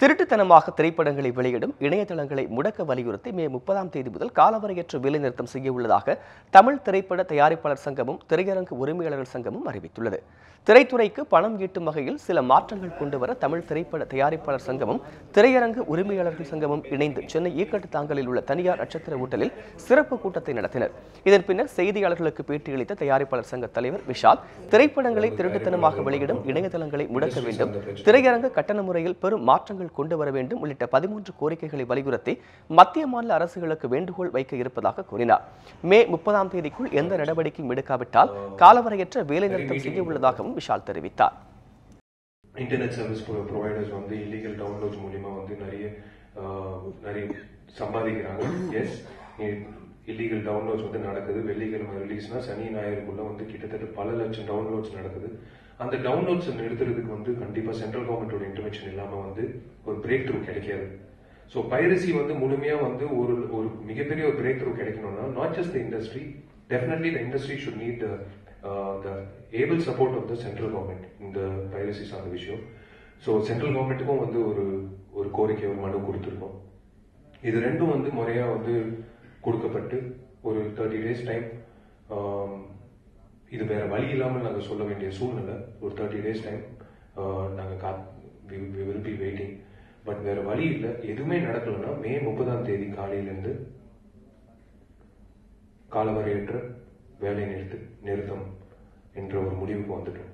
திருட்டுத்தனமாக திரைப்படங்களை வெளியிடும் இணையதளங்களை முடக்க வலியுறுத்தி மே முப்பதாம் தேதி முதல் காலவரையற்ற வேலைநிறுத்தம் செய்ய உள்ளதாக தமிழ் திரைப்பட தயாரிப்பாளர் சங்கமும் திரையரங்கு உரிமையாளர்கள் சங்கமும் அறிவித்துள்ளது. திரைத்துறைக்கு பணம் ஈட்டும் வகையில் சில மாற்றங்கள் கொண்டுவர தமிழ் திரைப்பட தயாரிப்பாளர் சங்கமும் திரையரங்கு உரிமையாளர்கள் சங்கமும் இணைந்து சென்னை ஈக்கட்டு தாங்கலில் உள்ள தனியார் நட்சத்திர ஹோட்டலில் சிறப்பு கூட்டத்தை நடத்தினர். இதன் பின்னர் செய்தியாளர்களுக்கு பேட்டியளித்த தயாரிப்பாளர் சங்க தலைவர் விஷால் திரைப்படங்களை திருட்டுத்தனமாக வெளியிடும் இணையதளங்களை முடக்க வேண்டும் திரையரங்கு கட்டண முறையில் பெரும் மாற்றங்கள் கொண்டு வர வேண்டும் உள்ளிட்ட பதிமூன்று கோரிக்கைகளை வலியுறுத்தி மத்திய மாநில அரசுகளுக்கு வேண்டுகோள் வைக்க இருப்பதாக கூறினார். மே முப்பதாம் தேதிக்குள் எந்த நடவடிக்கையும் எடுக்காவிட்டால் காலவரையற்ற வேலைநிறுத்தம் செய்ய உள்ளதாகவும் விஷால் தெரிவித்தார். இன்டர்நெட் சர்வீஸ் ப்ரொவைடர்ஸ் வந்து இல்லீகல் டவுன்லோட்ஸ் மூலியமா வந்து நிறைய நிறைய சம்பாதிக்கிறாங்க. எஸ் இல்லீகல் டவுன்லோட்ஸ் வந்து நடக்குது. வெள்ளிக்கிழமை ரிலீஸ்னா சனி ஞாயிறுக்குள்ள வந்து கிட்டத்தட்ட பல லட்சம் டவுன்லோட்ஸ் நடக்குது. அந்த டவுன்லோட்ஸ் நிறுத்துறதுக்கு வந்து கண்டிப்பா சென்ட்ரல் கவர்மெண்டோட இன்டர்வென்ஷன் இல்லாம வந்து ஒரு பிரேக் த்ரூ கிடைக்காது. ஸோ பைரசி வந்து முழுமையா வந்து ஒரு ஒரு மிகப்பெரிய ஒரு பிரேக் த்ரூ கிடைக்கணும்னா not just the industry definitely the industry should need the able support of the central government இந்த பைரசி சார்ந்த விஷயம். ஸோ சென்ட்ரல் கவர்மெண்ட்டுக்கும் வந்து ஒரு ஒரு கோரிக்கை ஒரு மனு கொடுத்துருக்கோம். இது ரெண்டும் வந்து முறையா வந்து கொடுக்கப்பட்டு ஒரு தேர்ட்டி டேஸ் டைம் இது வேற வழி இல்லாமல் நாங்கள் சொல்ல வேண்டிய சூழ்நிலை. ஒரு தேர்ட்டி டேஸ் டைம் நாங்கள் கா வில் பி வெயிட்டிங் பட் வேற வழி இல்லை. எதுவுமே நடக்கலைன்னா மே முப்பதாம் தேதி காலையிலேருந்து காலவரையற்ற வேலை நிறுத்து நிறுத்தம் என்ற ஒரு முடிவுக்கு வந்துட்டோம்.